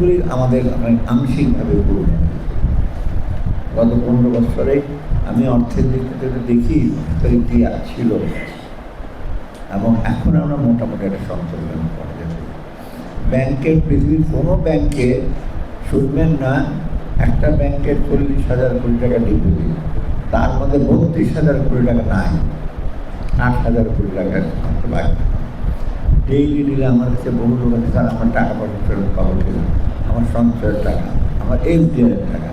অনেকগুলি আমাদের আংশিকভাবে পূরণ গত পনেরো বছরে আমি অর্থের দিক থেকে দেখি তৈরি ছিল। এবং এখন আমরা মোটামুটি একটা সন্তোষজন করা যাবে। ব্যাংকের পৃথিবীর কোনো ব্যাংকে শুনবেন না, একটা ব্যাংকের চল্লিশ হাজার কোটি টাকা ডিপোজিট। তার মধ্যে বত্রিশ হাজার কোটি টাকা নাই, আট হাজার কোটি টাকা বাকি। ডেইলি দিলে আমার কাছে বহু লোক আছে, তারা আমার টাকা পয়সা ফেরত পাবো কিনা আমার সঞ্চয়ের টাকা, আমার এফডিআর টাকা,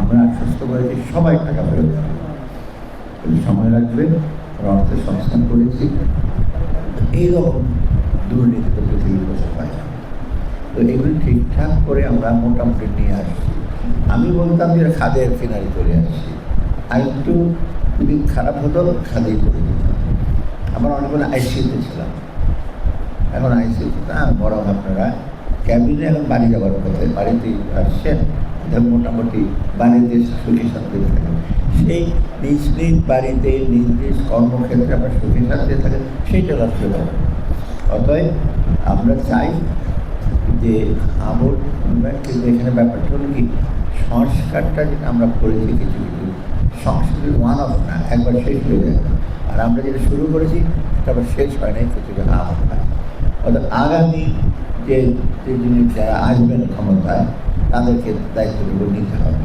আমরা আশ্বস্ত করেছি সবাই টাকা ফেরত পাবে। সময় লাগবে, আমরা অর্থের সংস্থান করেছি। এইরকম দুর্নীতি তো পৃথিবীর বসে পাই না। তো এগুলি ঠিকঠাক করে আমরা মোটামুটি নিয়ে আসছি। আমি বলতাম যে খাদের কিনারে চলে আসছি। আর একটু খারাপ হতো, খাদেই করে দিতাম। আমার অনেকগুলো আইসিউতে ছিলাম। এখন আইসিউতে না বরং আপনারা। ক্যাবিনে এখন বাড়ি যাওয়ার পথে বাড়িতে আসছেন। মোটামুটি বাড়িতে সুখী শান্তি থাকেন সেই নিজ নিজ বাড়িতে, নিজ নিজ কর্মক্ষেত্রে আমরা সুখী শান্তি থাকেন সেইটা রাখতে পারব অতএব আমরা চাই যে আমল কিন্তু এখানে ব্যাপারটা হলো কি, সংস্কারটা যেটা আমরা করেছি কিছু কিছু সংস্কৃতির ওয়ান অফ না, একবার শেষ হয়ে যায়। আর আমরা যেটা শুরু করেছি আবার শেষ হয় নাই কিছু আম হয় অর্থাৎ আগামী যে যে জিনিস যারা আসবেন ক্ষমতায়, তাদেরকে দায়িত্বগুলো নিতে হবে।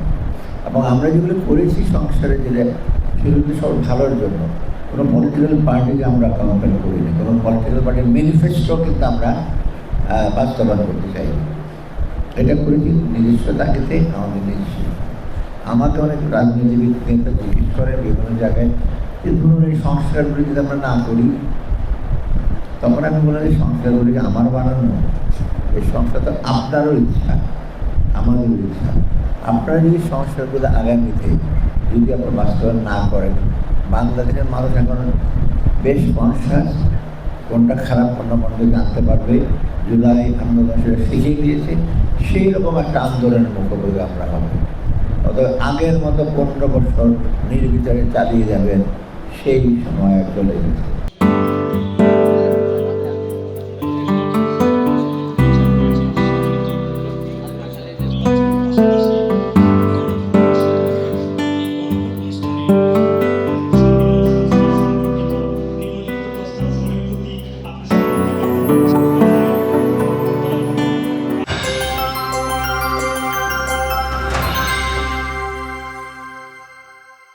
এবং আমরা যেগুলো করেছি সংসারে, যেটা সেগুলো সব ভালোর জন্য। কোনো পলিটিক্যাল পার্টিকে আমরা কম্পেন করিনি। কোনো পলিটিক্যাল পার্টির ম্যানিফেস্টো কিন্তু আমরা বাস্তবায়ন করতে চাই এটা করেছি নিজস্ব তাগিদে আমাদের নিজস্ব। আমাকে অনেক রাজনীতিবিদ, নেতা জিজ্ঞেস করেন বিভিন্ন জায়গায় যে ধরুন এই সংস্কারগুলি যদি আমরা না করি তখন আমি বললাম, এই সংস্কারগুলি আমার বানানো এই সংস্কার তো আপনারও ইচ্ছা আমাদের ইচ্ছা। আপনারা যদি সংস্কারগুলো আগামীতে যদি আপনারা বাস্তবায়ন না করেন, বাংলাদেশের মানুষ এখন বেশ কনসাস, কোনটা খারাপ, কোনটা মন্দ জানতে পারবে। জুলাই আন্দোলন সেটা শিখিয়ে দিয়েছে। সেই রকম একটা আন্দোলনের মুখোমুখি আমরা হব। অতএব আগের মতো পনেরো বছর নির্বিচারে চালিয়ে যাবেন, সেই সময় চলে গেছে